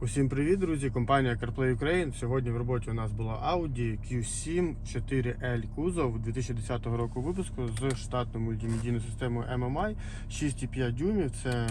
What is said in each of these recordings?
Усім привіт, друзі! Компанія CarPlay Ukraine. Сьогодні в роботі у нас була Audi Q7 4L кузов 2010 року випуску з штатною мультимедійною системою MMI 6,5 дюймів. Це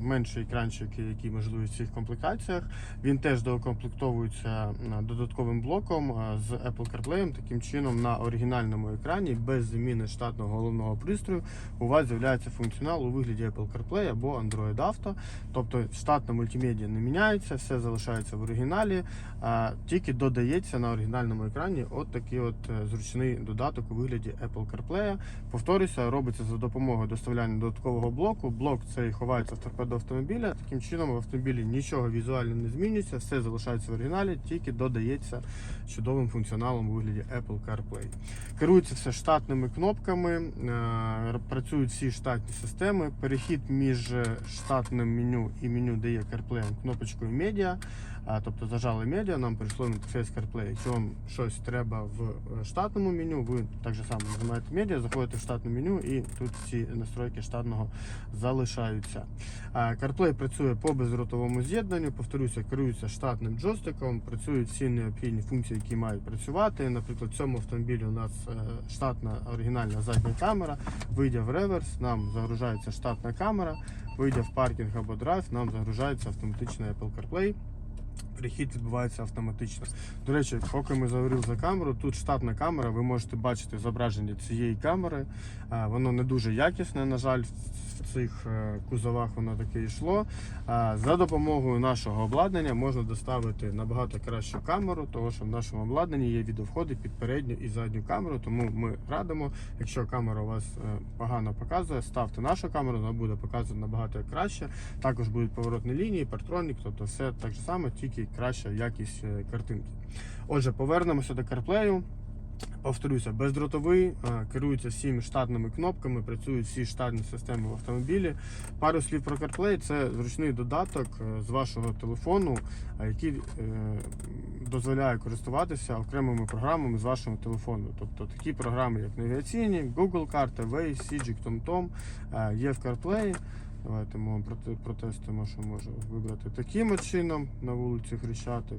менший екранчик, який можливий в цих комплектаціях. Він теж доукомплектовується додатковим блоком з Apple CarPlay. Таким чином, на оригінальному екрані без заміни штатного головного пристрою у вас з'являється функціонал у вигляді Apple CarPlay або Android Auto. Тобто штатна мультимедіа не міняється, все залишається в оригіналі, а тільки додається на оригінальному екрані от такий от е, зручний додаток у вигляді Apple CarPlay. Повторюся, робиться за допомогою доставляння додаткового блоку. Блок цей ховається в торпедо автомобіля. Таким чином в автомобілі нічого візуально не змінюється, все залишається в оригіналі, тільки додається чудовим функціоналом у вигляді Apple CarPlay. Керується все штатними кнопками, е, працюють всі штатні системи. Перехід між штатним меню і меню, де є CarPlay, кнопочкою медіа. Тобто зажали медіа, нам прийшло інтерфейс CarPlay. Якщо вам щось треба в е, штатному меню, ви так же само нажимаєте медіа, заходите в штатне меню і тут всі настройки штатного залишаються. А, CarPlay працює по безротовому з'єднанню, повторюся, керується штатним джойстиком, працюють всі необхідні функції, які мають працювати. Наприклад, в цьому автомобілі у нас е, штатна оригінальна задня камера. Вийде в реверс, нам загружається штатна камера, вийде в паркінг або драйв, нам загружається автоматичний Apple CarPlay. Перехід відбувається автоматично. До речі, поки ми заговорили за камеру, тут штатна камера, ви можете бачити зображення цієї камери. Воно не дуже якісне, на жаль, в цих е, кузовах воно таке йшло. За допомогою нашого обладнання можна доставити набагато кращу камеру, тому що в нашому обладнанні є відеовходи під передню і задню камеру. Тому ми радимо, якщо камера у вас е, погано показує, ставте нашу камеру, вона буде показувати набагато краще. Також будуть поворотні лінії, партронік, тобто все так само, тільки краща якість е, картинки. Отже, повернемося до CarPlay. Повторюся, бездротовий, е, керується всіми штатними кнопками, працюють всі штатні системи в автомобілі. Пару слів про CarPlay це зручний додаток е, з вашого телефону, який дозволяє користуватися окремими програмами з вашого телефону. Тобто такі програми, як навігаційні, Google карти, Waze, Sijik, TomTom є в CarPlay. Давайте ми вам проте- що може вибрати таким чином на вулиці Хрещатик.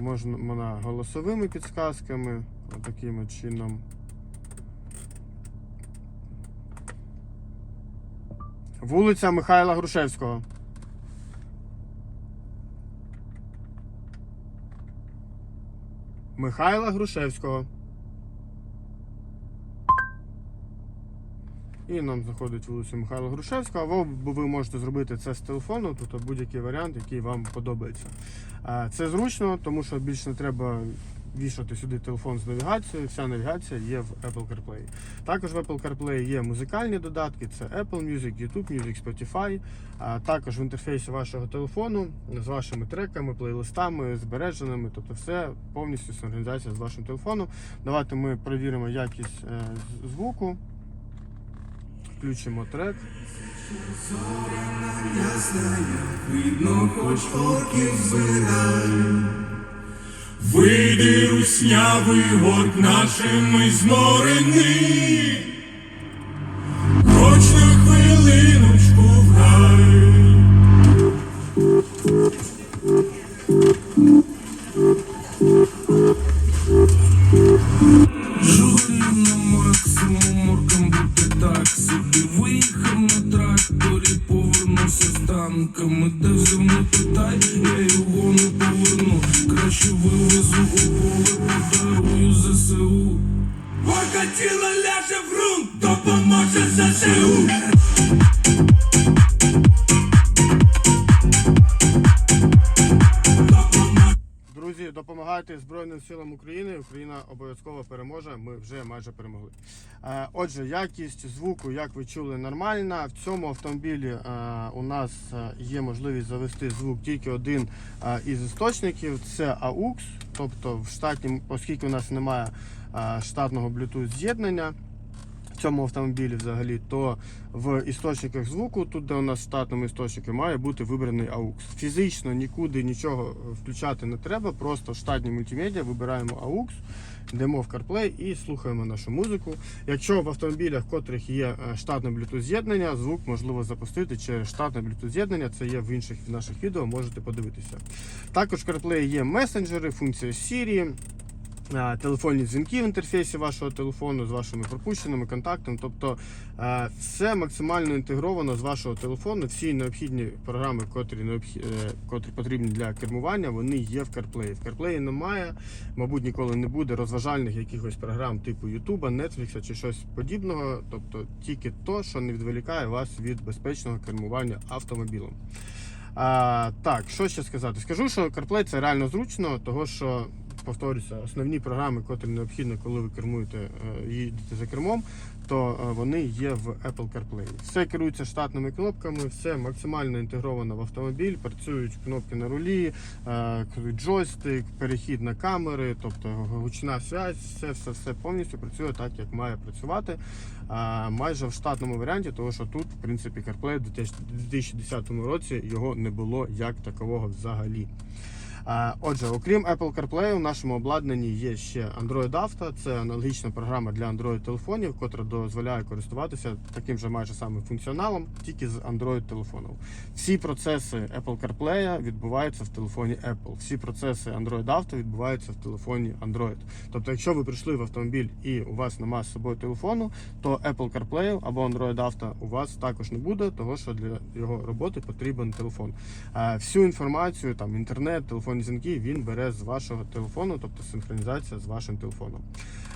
Можна голосовими підсказками, таким чином. Вулиця Михайла Грушевського. Михайла Грушевського. І нам заходить вулиця Михайла Грушевського, або ви можете зробити це з телефону, тобто будь-який варіант, який вам подобається. Це зручно, тому що більше не треба вішати сюди телефон з навігацією. Вся навігація є в Apple CarPlay. Також в Apple CarPlay є музикальні додатки: це Apple Music, YouTube Music, Spotify. Також в інтерфейсі вашого телефону з вашими треками, плейлистами, збереженими, тобто все повністю синхронізація з вашим телефоном. Давайте ми перевіримо якість е, звуку. Включимо трек. Видно, хоч орків збираю. Вийди руснявий от нашими зморений. Горка тіло ляже в грунт, допоможе ЗСУ Друзі, Збройним силам України. Україна обов'язково переможе. Ми вже майже перемогли. Е, Отже, якість звуку, як ви чули, нормальна. В цьому автомобілі е, у нас е, є можливість завести звук тільки один із істочників. Це AUX, тобто в штаті, оскільки у нас немає штатного Bluetooth з'єднання. Цьому автомобілі взагалі, то в істочниках звуку, тут де у нас штатному істочнику, має бути вибраний AUX. Фізично нікуди нічого включати не треба, просто в штатній мультимедіа вибираємо AUX, йдемо в CarPlay і слухаємо нашу музику. Якщо в автомобілях, в котрих є е, штатне Bluetooth з'єднання, звук можливо запустити через штатне Bluetooth з'єднання. Це є в інших наших відео, можете подивитися. Також в CarPlay є месенджери, функція Siri. Е, Телефонні дзвінки в інтерфейсі вашого телефону з вашими пропущеними контактами. Тобто е, все максимально інтегровано з вашого телефону. Всі необхідні програми, котрі, необхі... е, котрі потрібні для кермування, вони є в CarPlay. В CarPlay немає, мабуть, ніколи не буде розважальних якихось програм типу YouTube, Netflix чи щось подібного. Тобто тільки то, що не відволікає вас від безпечного кермування автомобілем. А, так, що ще сказати? Скажу, що CarPlay це реально зручно, того що. Повторюся, основні програми, котрі необхідно, коли ви кермуєте, е, їдете за кермом, то е, вони є в Apple CarPlay. Все керується штатними кнопками, все максимально інтегровано в автомобіль, працюють кнопки на рулі, е, джойстик, перехід на камери, тобто гучна связь, все, все, все повністю працює так, як має працювати. Майже в штатному варіанті, тому що тут, в принципі, CarPlay в 2010 році його не було як такового взагалі. Отже, окрім Apple CarPlay, у нашому обладнанні є ще Android Auto. Це аналогічна програма для Android телефонів, котра дозволяє користуватися таким же майже самим функціоналом, тільки з Android телефону. Всі процеси Apple CarPlay відбуваються в телефоні Apple. Всі процеси Android Auto відбуваються в телефоні Android. Тобто, якщо ви прийшли в автомобіль і у вас немає з собою телефону, то Apple CarPlay або Android Auto у вас також не буде, того що для його роботи потрібен телефон. Всю інформацію, там інтернет, телефонні дзвінки, він бере з вашого телефону, тобто синхронізація з вашим телефоном.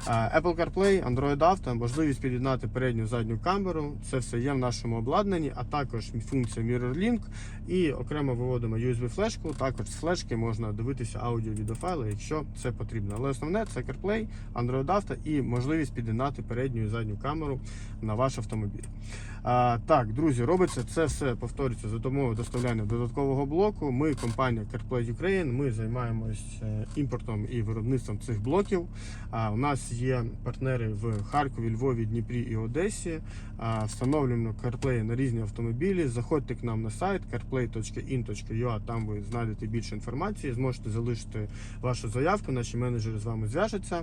Е, Apple CarPlay, Android Auto, можливість під'єднати передню задню камеру. Це все є в нашому обладнанні, а також функція MirrorLink і окремо виводимо USB флешку. Також з флешки можна дивитися аудіо-відеофайли, якщо це потрібно. Але основне це CarPlay, Android Auto і можливість під'єднати передню і задню камеру на ваш автомобіль. А, так, друзі, робиться це все повторюється за допомогою доставляння додаткового блоку. Ми, компанія CarPlay Ukraine, ми займаємось е, імпортом і виробництвом цих блоків. У нас є партнери в Харкові, Львові, Дніпрі і Одесі. Встановлюємо CarPlay на різні автомобілі. Заходьте к нам на сайт carplay.in.ua, там ви знайдете більше інформації, зможете залишити вашу заявку, наші менеджери з вами зв'яжуться.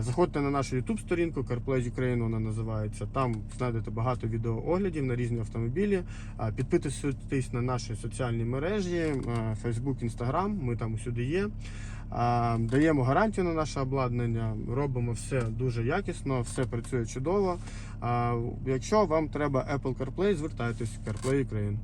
Заходьте на нашу YouTube сторінку CarPlay Ukraine, вона називається. Там знайдете багато відеооглядів на різні автомобілі. Підписуйтесь на наші соціальні мережі, Facebook, Instagram, ми там усюди є. Даємо гарантію на наше обладнання, робимо все дуже якісно, все працює чудово. Якщо вам треба Apple CarPlay, звертайтесь в CarPlay Ukraine.